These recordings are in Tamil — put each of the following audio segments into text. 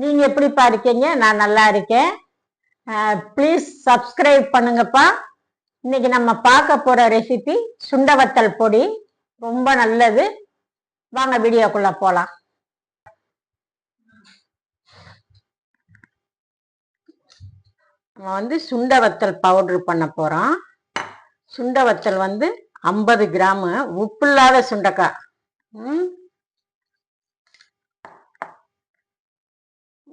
நீங்க எப்படிப்பா இருக்கீங்க? நான் நல்லா இருக்கேன். ப்ளீஸ் சப்ஸ்கிரைப் பண்ணுங்கப்பா. இன்னைக்கு நம்ம பார்க்க போற ரெசிபி சுண்டவத்தல் பொடி. ரொம்ப நல்லது. வாங்க வீடியோக்குள்ள போலாம். நம்ம வந்து சுண்டவத்தல் பவுடர் பண்ண போறோம். சுண்டவத்தல் வந்து ஐம்பது கிராமு. உப்பு இல்லாத சுண்டக்காய்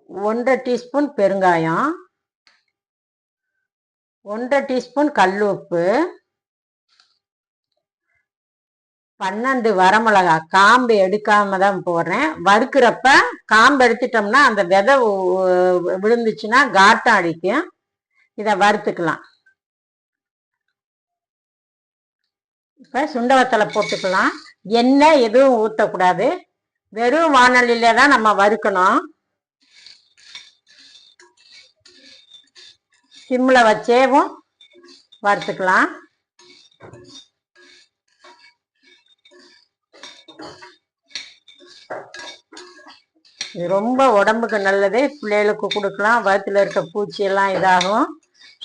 ஒன்றரை டீஸ்பூன் பெருங்காயம் ஒன்றரை டீஸ்பூன் கல் உப்பு பன்னெண்டு வரமிளகா காம்பு எடுக்காம தான் போடுறேன். வறுக்கிறப்ப காம்பு எடுத்துட்டோம்னா அந்த விதை விழுந்துச்சுன்னா காட்டம் அடிக்கும் இதை வறுத்துக்கலாம். இப்போ சுண்டவத்தலை போட்டுக்கலாம். எண்ணெய் எதுவும் ஊற்றக்கூடாது வெறும் வானொலியில தான் நம்ம வறுக்கணும். சிம்மில் வச்சேவும் வறுத்துக்கலாம். இது ரொம்ப உடம்புக்கு நல்லது. பிள்ளைகளுக்கு கொடுக்கலாம். வயிற்றுல இருக்க பூச்சியெல்லாம் இதாகும்.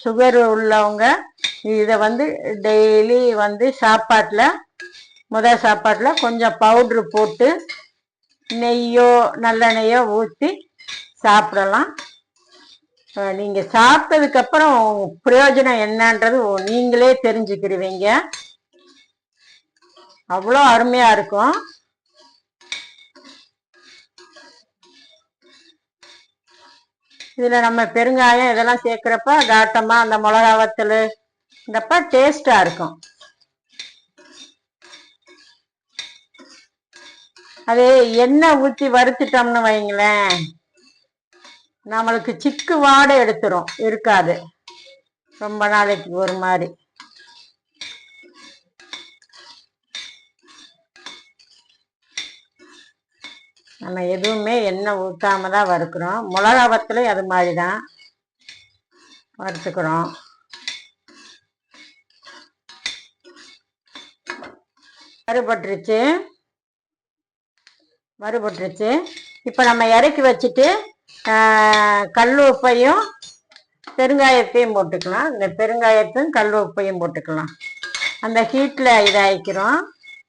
சுகர் உள்ளவங்க இதை வந்து டெய்லி வந்து சாப்பாட்டில் முதல் சாப்பாட்டில் கொஞ்சம் பவுட்ரு போட்டு நெய்யோ நல்லெண்ணெயோ ஊற்றி சாப்பிடலாம். நீங்க சாப்பிட்டதுக்கு அப்புறம் பிரயோஜனம் என்னன்றது நீங்களே தெரிஞ்சுக்கிடுவீங்க அவ்வளோ அருமையா இருக்கும். இதில் நம்ம பெருங்காயம் இதெல்லாம் சேர்க்குறப்ப காட்டமாக அந்த மிளகா வத்தல் இந்தப்ப டேஸ்டாக இருக்கும். அது எண்ணெய் ஊற்றி வறுத்துட்டோம்னு வைங்களேன். நம்மளுக்கு சிக்கு வாடை எடுத்துரும். இருக்காது. ரொம்ப நாளைக்கு ஒரு மாதிரி நம்ம எதுவுமே எண்ணெய் ஊற்றாம தான் வறுக்கிறோம். மிளகா வத்தலையும் அது மாதிரி தான் வறுத்துக்கிறோம். வறுபட்டுருச்சு. வறுபட்டுருச்சு. இப்போ நம்ம இறக்கி வச்சுட்டு கல் உப்பையும் பெருங்காயத்தையும் போட்டுக்கலாம். இந்த பெருங்காயத்தையும் கல் உப்பையும் போட்டுக்கலாம். அந்த ஹீட்டில் இதாகிக்கிறோம்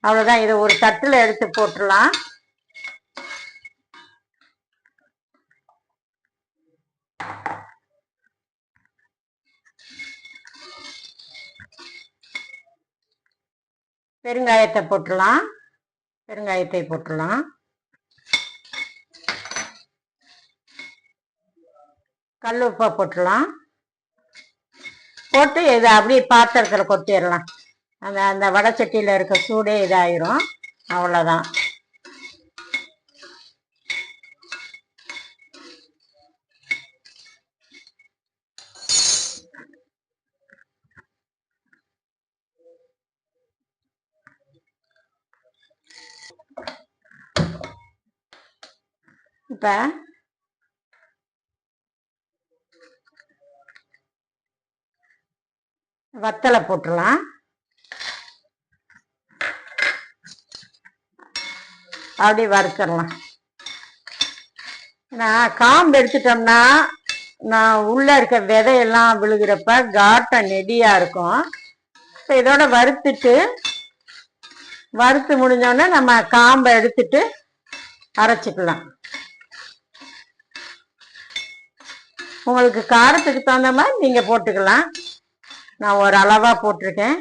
அவ்வளோதான் இதை ஒரு தட்டில் எடுத்து போட்டுடலாம். பெருங்காயத்தை போட்டுடலாம். பெருங்காயத்தை போட்டுடலாம். கல் உப்பை போட்டுடலாம். போட்டு இதை அப்படியே பாத்திரத்தில் கொட்டிடலாம். அந்த அந்த வடச்சட்டியில் இருக்க சூடே இதாயிரும். அவ்வளோதான் இப்போ வத்தலை போட்டுடலாம் அப்படி வறுத்துடலாம். நான் காம்பு எடுத்துட்டோம்னா நான் உள்ளே இருக்க விதையெல்லாம் விழுகிறப்ப காட்டம் நெடியாக இருக்கும். இப்போ இதோட வறுத்துட்டு வறுத்து முடிஞ்சோடனே நம்ம காம்பை எடுத்துட்டு அரைச்சிக்கலாம். உங்களுக்கு காரத்துக்கு தகுந்த மாதிரி நீங்கள் போட்டுக்கலாம். நான் ஒரு அளவா போட்டிருக்கேன்.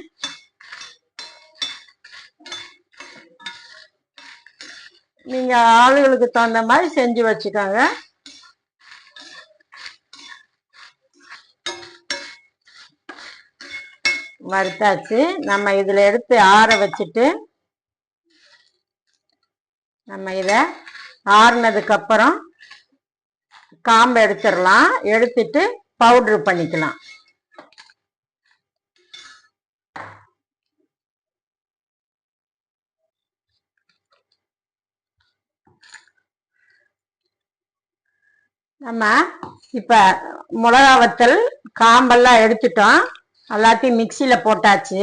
நீங்க ஆளுகளுக்கு தகுந்த மாதிரி செஞ்சு வச்சுக்கோங்க. வறுத்தாச்சு. நம்ம இதில் எடுத்து ஆற வச்சுட்டு நம்ம இதை ஆறுனதுக்கப்புறம் காம்பை எடுத்துடலாம். எடுத்துட்டு பவுட்ரு பண்ணிக்கலாம். நம்ம இப்ப மிளகா வத்தல் காம்பெல்லாம் எடுத்துட்டோம். எல்லாத்தையும் மிக்சியில போட்டாச்சு.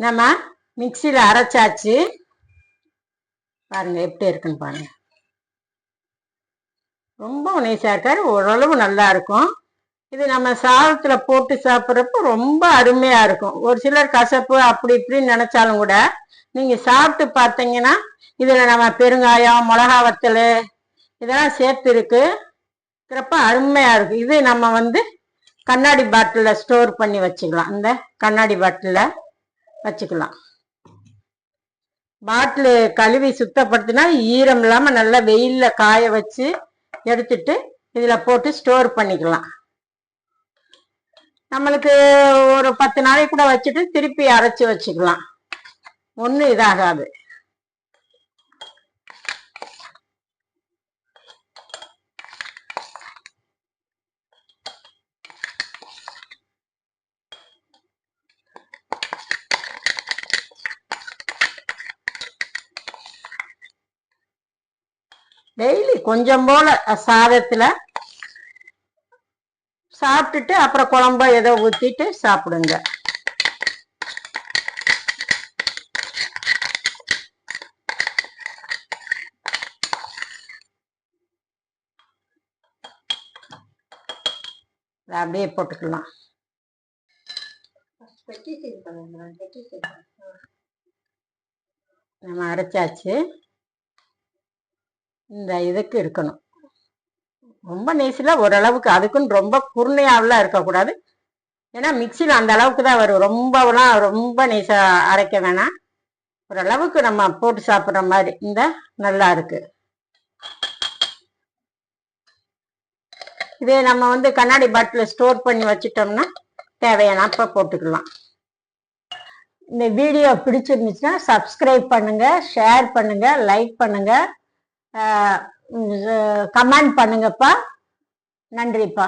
நம்ம மிக்சியில அரைச்சாச்சு. பாருங்க எப்படி இருக்குன்னு பாருங்க. ரொம்ப நைஸாக இருக்காரு. ஓரளவு நல்லா இருக்கும். இது நம்ம சாதத்தில் போட்டு சாப்பிட்றப்ப ரொம்ப அருமையாக இருக்கும். ஒரு சிலர் கசப்பு அப்படி இப்படின்னு நினச்சாலும் கூட நீங்கள் சாப்பிட்டு பார்த்தீங்கன்னா இதில் நம்ம பெருங்காயம் மிளகா வத்தல் இதெல்லாம் சேர்த்து இருக்கு அருமையாக இருக்கும். இது நம்ம வந்து கண்ணாடி பாட்டிலில் ஸ்டோர் பண்ணி வச்சுக்கலாம். இந்த கண்ணாடி பாட்டிலில் வச்சுக்கலாம். பாட்டிலு கழுவி சுத்தப்படுத்தினா ஈரம் இல்லாமல் நல்லா வெயிலில் காய வச்சு எடுத்துட்டு இதில் போட்டு ஸ்டோர் பண்ணிக்கலாம். நம்மளுக்கு ஒரு பத்து நாளைக்கு கூட வச்சுட்டு திருப்பி அரைச்சி வச்சுக்கலாம். ஒன்றும் இதாகாது. டெய்லி கொஞ்சம் போல சாதத்துல சாப்பிட்டுட்டு அப்புறம் குழம்ப ஏதோ ஊத்திட்டு சாப்பிடுங்க. அப்படியே போட்டுக்கலாம். நம்ம அரைச்சாச்சு. இந்த இதுக்கு இருக்கணும். ரொம்ப நெய்ஸில் ஓரளவுக்கு அதுக்குன்னு ரொம்ப குருணையாவெல்லாம் இருக்கக்கூடாது. ஏன்னா மிக்சியில் அந்த அளவுக்கு தான் வரும். ரொம்பலாம் ரொம்ப நெய்ஸாக அரைக்க வேணாம். ஓரளவுக்கு நம்ம போட்டு சாப்பிட்ற மாதிரி இந்த நல்லா இருக்கு. இதே நம்ம வந்து கண்ணாடி பாட்டில் ஸ்டோர் பண்ணி வச்சிட்டோம்னா தேவையான அப்போ போட்டுக்கலாம். இந்த வீடியோ பிடிச்சிருந்துச்சுன்னா சப்ஸ்கிரைப் பண்ணுங்கள் ஷேர் பண்ணுங்கள் லைக் பண்ணுங்கள் கமெண்ட் பண்ணுங்கப்பா. நன்றிப்பா.